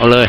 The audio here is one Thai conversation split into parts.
เอาเลย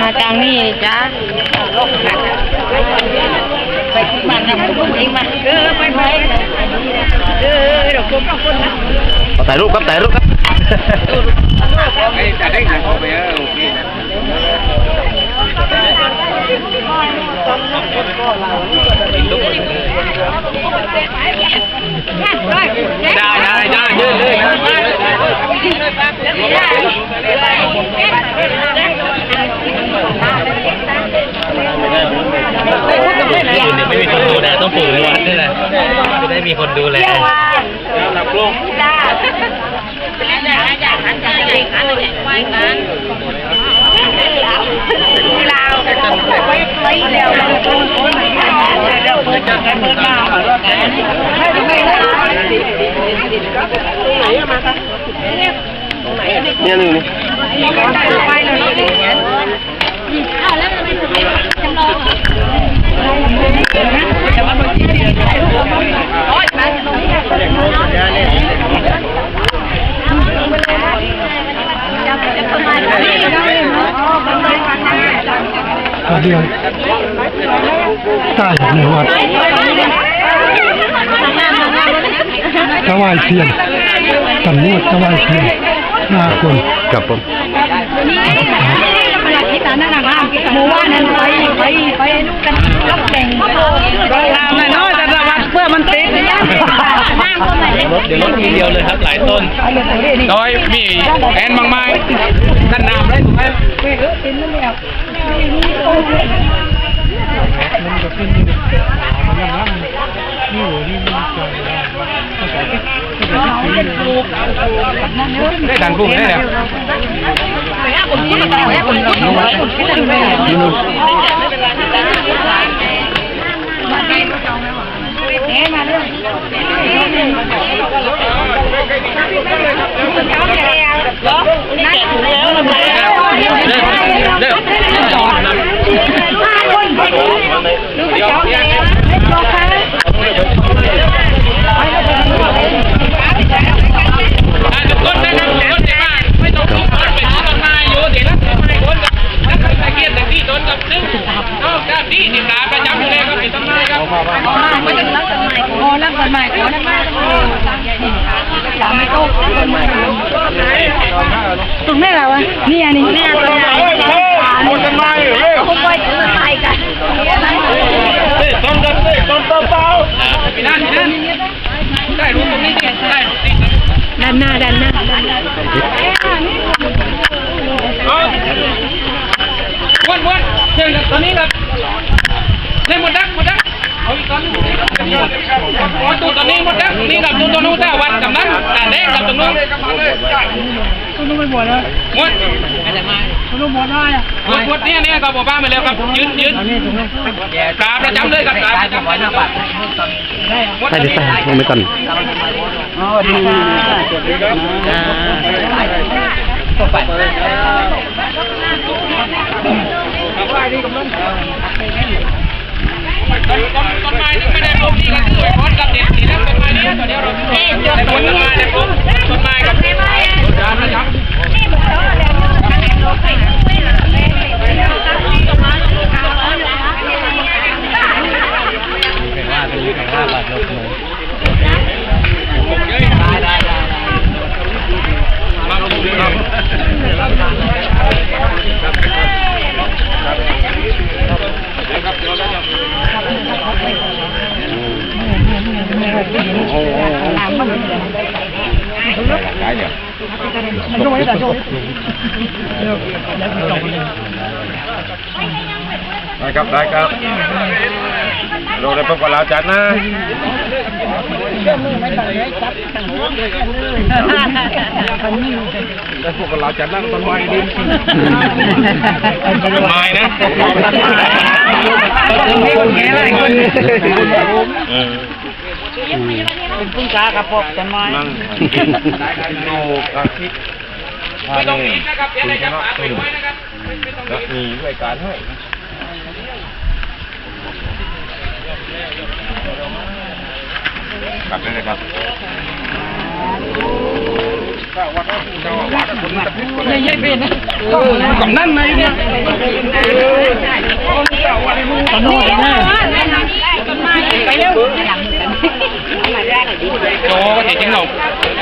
มาทางนี้จ้าไปที่บ้านนำคนเองมาเออไปไปเออเดี๋ยวคนคนนะเอาถ่ายรูปครับถ่ายรูปครับไอ้แต่ได้หนังเข้าไปเออโอเคนะ ได้ได้ได้ยืดเลยนะไม่มีคนดูแลต้องปลูกนวัดนี่แหละจะได้มีคนดูแล หลับลง จ้าจ้าจ้าหันกันเลยหันเลยไว้กันลาวไว้ไว้เดียวเราคนคนไหนเราเปิดจังกันเปิดมาให้ทำไมล่ะตรง ไหนอะมาคะเนี่ยนี่นี่ไปเลยอ้าวแล้วทำไมถึงไม่จำลองจะมาบนที่เดียวโอ๊ยมาจะลงเดียวใต้ในวัดถวายเทียนสำนวดถวายเทียนหน้าคนครับผมหมู่บ้านนั้นไปไปไปนู่นกันรับแต่งก็ทำนะเนาะแต่ละวันเพื่อมันติดนั่งคนไหนรถเดี๋ยวรถมีเดียวเลยครับหลายต้นโดยมีแอนบางไม้ด้านน้ำเลยถูกไหมได้ดัน đây đàn vùng đây nè. Hãy subscribe cho kênh Ghiền Mì Gõ Để không bỏ lỡ những video hấp dẫn ตุ่มไม่แล้ววะนี่อันนี้นี่ตัวใหญ่หมดกันมาอยู่เร็วผมไปซื้อใส่กันต้นกันเลยต้นเปล่าพี่นั่นพี่นั่นได้รู้ตรงนี้ดิได้ติดด้านหน้าด้านหน้าวนวนเชิญตอนนี้ครับเล่นหมดดักหมดดักเอาอีกตอนนึงโอ้ตูตอนนี้หมดดักนี่กับตูตัวนู้นแต่วัน กับนั้นแต่แดงกับตรงนู้นคุณต้องไปบวชนะหมดคุณต้องบวชได้อะหมดหมดเนี่ยเนี่ยก็บอกป้ามาแล้วครับ ยืนยืนขาประจำเลยครับขาประจำหมดใต้ดิใต้ลงไปก่อนอ๋อดีดีดีต้น ต้นไม้ที่ไม่ได้ปลูกนี่ก็สวยพราะกับเด็กสีน้ำต้นไม้นี้ตอนนี้เราได้ผลต้นไม้นะครับ ได้ครับได้ครับเราได้พบกับเราจัดนะได้พบกับเราจัดนะต้นไม้ดินต้นไม้นะเออ เป็นพึ่งกากระปกต้นไม้นั่นโนกับที่ไม่ต้องหนีนะครับเดี๋ยวได้จับปลาไปด้วยนะครับไม่ไม่ต้องหและนีมีด้วยการให้กลับได้เลยครับไม่ใช่เป็นนะกำนั่นไหนเนี่ยต้นโน้ตนะไปเร็ว มาได้หน่อยดิโจก็เจ๋งหนก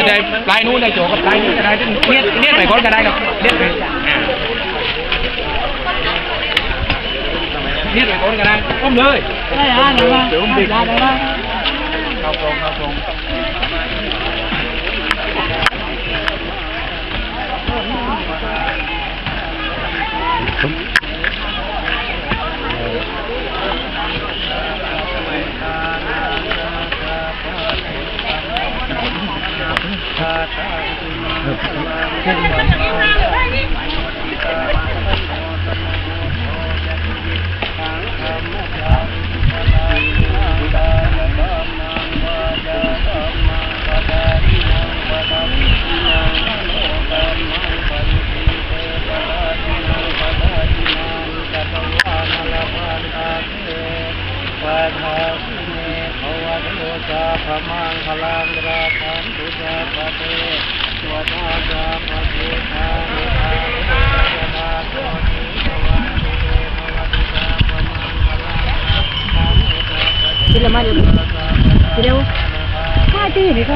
ได้ปลายนู้นได้โจกับปลายนี้ก็ได้ เนี่ ยเนี่ยไ